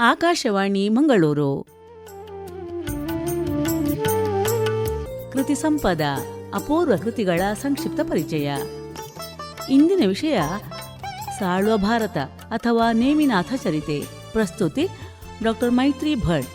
ಆಕಾಶವಾಣಿ ಮಂಗಳೂರು. ಕೃತಿ ಸಂಪದ, ಅಪೂರ್ವ ಕೃತಿಗಳ ಸಂಕ್ಷಿಪ್ತ ಪರಿಚಯ. ಇಂದಿನ ವಿಷಯ ಸಾಳುವ ಭಾರತ ಅಥವಾ ನೇಮಿನಾಥ ಚರಿತೆ. ಪ್ರಸ್ತುತಿ ಡಾಕ್ಟರ್ ಮೈತ್ರಿ ಭಟ್.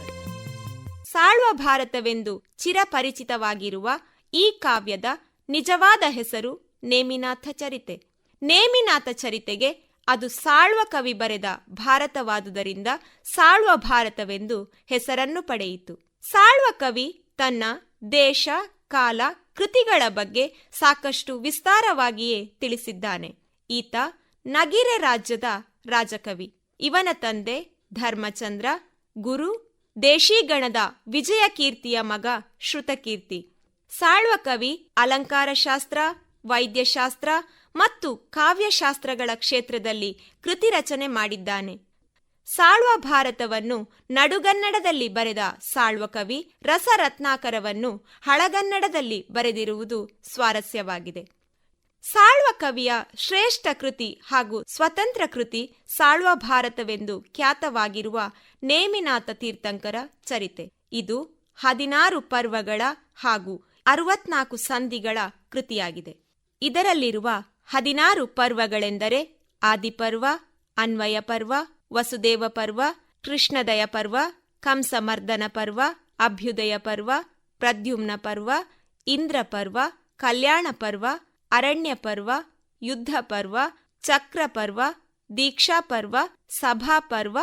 ಸಾಳ್ವ ಭಾರತವೆಂದು ಚಿರಪರಿಚಿತವಾಗಿರುವ ಈ ಕಾವ್ಯದ ನಿಜವಾದ ಹೆಸರು ನೇಮಿನಾಥ ಚರಿತೆ. ನೇಮಿನಾಥ ಚರಿತೆಗೆ ಅದು ಸಾಳ್ವ ಕವಿ ಬರೆದ ಭಾರತವಾದುದರಿಂದ ಸಾಳ್ವ ಭಾರತವೆಂದು ಹೆಸರನ್ನು ಪಡೆಯಿತು. ಸಾಳ್ವ ಕವಿ ತನ್ನ ದೇಶ, ಕಾಲ, ಕೃತಿಗಳ ಬಗ್ಗೆ ಸಾಕಷ್ಟು ವಿಸ್ತಾರವಾಗಿಯೇ ತಿಳಿಸಿದ್ದಾನೆ. ಈತ ನಗಿರೆ ರಾಜ್ಯದ ರಾಜಕವಿ. ಇವನ ತಂದೆ ಧರ್ಮಚಂದ್ರ, ಗುರು ದೇಶೀಗಣದ ವಿಜಯ ಕೀರ್ತಿಯ ಮಗ ಶ್ರುತಕೀರ್ತಿ. ಸಾಳ್ವ ಕವಿ ಅಲಂಕಾರಶಾಸ್ತ್ರ, ವೈದ್ಯಶಾಸ್ತ್ರ ಮತ್ತು ಕಾವ್ಯಶಾಸ್ತ್ರಗಳ ಕ್ಷೇತ್ರದಲ್ಲಿ ಕೃತಿ ರಚನೆ ಮಾಡಿದ್ದಾನೆ. ಸಾಳ್ವ ಭಾರತವನ್ನು ನಡುಗನ್ನಡದಲ್ಲಿ ಬರೆದ ಸಾಳ್ವ ಕವಿ ರಸರತ್ನಾಕರವನ್ನು ಹಳಗನ್ನಡದಲ್ಲಿ ಬರೆದಿರುವುದು ಸ್ವಾರಸ್ಯವಾಗಿದೆ. ಸಾಳ್ವ ಕವಿಯ ಶ್ರೇಷ್ಠ ಕೃತಿ ಹಾಗೂ ಸ್ವತಂತ್ರ ಕೃತಿ ಸಾಳ್ವ ಭಾರತವೆಂದು ಖ್ಯಾತವಾಗಿರುವ ನೇಮಿನಾಥ ತೀರ್ಥಂಕರ ಚರಿತೆ. ಇದು ಹದಿನಾರು ಪರ್ವಗಳ ಹಾಗೂ ಅರವತ್ನಾಲ್ಕು ಸಂಧಿಗಳ ಕೃತಿಯಾಗಿದೆ. ಇದರಲ್ಲಿರುವ ಹದಿನಾರು ಪರ್ವಗಳೆಂದರೆ ಆದಿಪರ್ವ ಅನ್ವಯ ಪರ್ವ ವಸುದೇವ ಪರ್ವ ಕೃಷ್ಣದಯ ಪರ್ವ ಕಂಸಮರ್ದನ ಪರ್ವ ಅಭ್ಯುದಯ ಪರ್ವ ಪ್ರದ್ಯುಮ್ನ ಪರ್ವ ಇಂದ್ರ ಪರ್ವ ಕಲ್ಯಾಣ ಪರ್ವ ಅರಣ್ಯ ಪರ್ವ ಯುದ್ಧ ಪರ್ವ ಚಕ್ರ ಪರ್ವ ದೀಕ್ಷಾ ಪರ್ವ ಸಭಾ ಪರ್ವ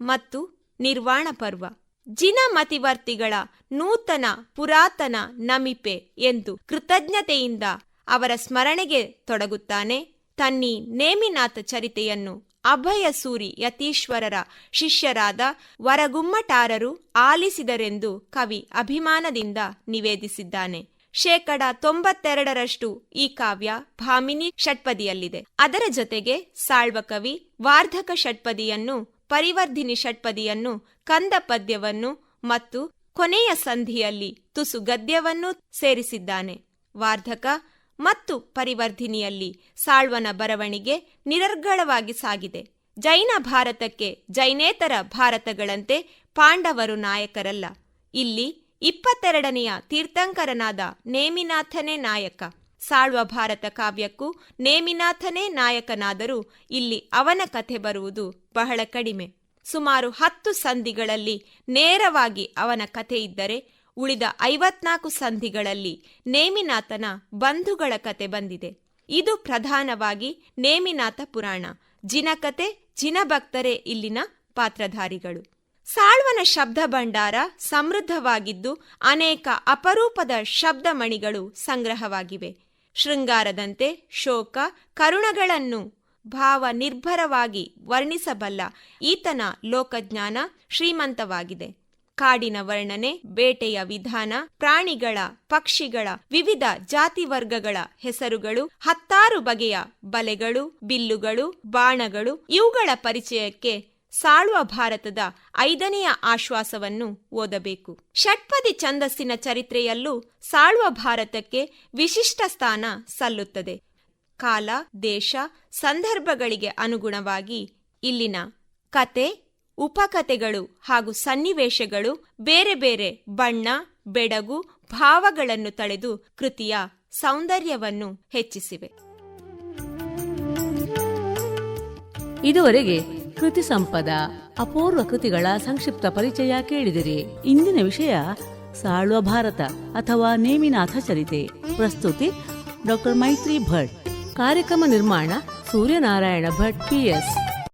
ಮತ್ತು ನಿರ್ವಾಣ ಪರ್ವ ಜಿನ ಮತಿವರ್ತಿಗಳ ನೂತನ ಪುರಾತನ ನಮಿಪೆ ಎಂದು ಕೃತಜ್ಞತೆಯಿಂದ ಅವರ ಸ್ಮರಣೆಗೆ ತೊಡಗುತ್ತಾನೆ. ತನ್ನಿ ನೇಮಿನಾಥ ಚರಿತೆಯನ್ನು ಅಭಯ ಸೂರಿ ಯತೀಶ್ವರರ ಶಿಷ್ಯರಾದ ವರಗುಮ್ಮಟಾರರು ಆಲಿಸಿದರೆಂದು ಕವಿ ಅಭಿಮಾನದಿಂದ ನಿವೇದಿಸಿದ್ದಾನೆ. ಶೇಕಡ ತೊಂಬತ್ತೆರಡರಷ್ಟು ಈ ಕಾವ್ಯ ಭಾಮಿನಿ ಷಟ್ಪದಿಯಲ್ಲಿದೆ. ಅದರ ಜೊತೆಗೆ ಸಾಳ್ವ ಕವಿ ವಾರ್ಧಕ ಷಟ್ಪದಿಯನ್ನು, ಪರಿವರ್ಧಿನಿ ಷಟ್ಪದಿಯನ್ನು, ಕಂದ ಪದ್ಯವನ್ನು ಮತ್ತು ಕೊನೆಯ ಸಂಧಿಯಲ್ಲಿ ತುಸು ಗದ್ಯವನ್ನು ಸೇರಿಸಿದ್ದಾನೆ. ವಾರ್ಧಕ ಮತ್ತು ಪರಿವರ್ಧಿನಿಯಲ್ಲಿ ಸಾಳ್ವನ ಬರವಣಿಗೆ ನಿರರ್ಗಳವಾಗಿ ಸಾಗಿದೆ. ಜೈನ ಭಾರತಕ್ಕೆ ಜೈನೇತರ ಭಾರತಗಳಂತೆ ಪಾಂಡವರು ನಾಯಕರಲ್ಲ. ಇಲ್ಲಿ ಇಪ್ಪತ್ತೆರಡನೆಯ ತೀರ್ಥಂಕರನಾದ ನೇಮಿನಾಥನೇ ನಾಯಕ. ಸಾಳ್ವ ಭಾರತ ಕಾವ್ಯಕ್ಕೂ ನೇಮಿನಾಥನೇ ನಾಯಕನಾದರೂ ಇಲ್ಲಿ ಅವನ ಕಥೆ ಬರುವುದು ಬಹಳ ಕಡಿಮೆ. ಸುಮಾರು ಹತ್ತು ಸಂಧಿಗಳಲ್ಲಿ ನೇರವಾಗಿ ಅವನ ಕಥೆ ಇದ್ದರೆ ಉಳಿದ ಐವತ್ನಾಲ್ಕು ಸಂಧಿಗಳಲ್ಲಿ ನೇಮಿನಾಥನ ಬಂಧುಗಳ ಕತೆ ಬಂದಿದೆ. ಇದು ಪ್ರಧಾನವಾಗಿ ನೇಮಿನಾಥ ಪುರಾಣ, ಜಿನಕತೆ, ಜಿನಭಕ್ತರೇ ಇಲ್ಲಿನ ಪಾತ್ರಧಾರಿಗಳು. ಸಾಳ್ವನ ಶಬ್ದ ಭಂಡಾರ ಸಮೃದ್ಧವಾಗಿದ್ದು ಅನೇಕ ಅಪರೂಪದ ಶಬ್ದಮಣಿಗಳು ಸಂಗ್ರಹವಾಗಿವೆ. ಶೃಂಗಾರದಂತೆ ಶೋಕ, ಕರುಣಗಳನ್ನು ಭಾವ ನಿರ್ಭರವಾಗಿ ವರ್ಣಿಸಬಲ್ಲ ಈತನ ಲೋಕಜ್ಞಾನ ಶ್ರೀಮಂತವಾಗಿದೆ. ಕಾಡಿನ ವರ್ಣನೆ, ಬೇಟೆಯ ವಿಧಾನ, ಪ್ರಾಣಿಗಳ, ಪಕ್ಷಿಗಳ, ವಿವಿಧ ಜಾತಿ ವರ್ಗಗಳ ಹೆಸರುಗಳು, ಹತ್ತಾರು ಬಗೆಯ ಬಲೆಗಳು, ಬಿಲ್ಲುಗಳು, ಬಾಣಗಳು, ಇವುಗಳ ಪರಿಚಯಕ್ಕೆ ಸಾಳುವ ಭಾರತದ ಐದನೆಯ ಆಶ್ವಾಸವನ್ನು ಓದಬೇಕು. ಷಟ್ಪದಿ ಛಂದಸ್ಸಿನ ಚರಿತ್ರೆಯಲ್ಲೂ ಸಾಳುವ ಭಾರತಕ್ಕೆ ವಿಶಿಷ್ಟ ಸ್ಥಾನ ಸಲ್ಲುತ್ತದೆ. ಕಾಲ, ದೇಶ, ಸಂದರ್ಭಗಳಿಗೆ ಅನುಗುಣವಾಗಿ ಇಲ್ಲಿನ ಕತೆ ಉಪಕಥೆಗಳು ಹಾಗೂ ಸನ್ನಿವೇಶಗಳು ಬೇರೆ ಬೇರೆ ಬಣ್ಣ, ಬೆಡಗು, ಭಾವಗಳನ್ನು ತಳೆದು ಕೃತಿಯ ಸೌಂದರ್ಯವನ್ನು ಹೆಚ್ಚಿಸಿವೆ. ಇದುವರೆಗೆ ಕೃತಿ ಸಂಪದ, ಅಪೂರ್ವ ಕೃತಿಗಳ ಸಂಕ್ಷಿಪ್ತ ಪರಿಚಯ ಕೇಳಿದಿರಿ. ಇಂದಿನ ವಿಷಯ ಸಾಳುವ ಭಾರತ ಅಥವಾ ನೇಮಿನಾಥ ಚರಿತೆ. ಪ್ರಸ್ತುತಿ ಡಾಕ್ಟರ್ ಮೈತ್ರಿ ಭಟ್. ಕಾರ್ಯಕ್ರಮ ನಿರ್ಮಾಣ ಸೂರ್ಯನಾರಾಯಣ ಭಟ್ ಪಿಎಸ್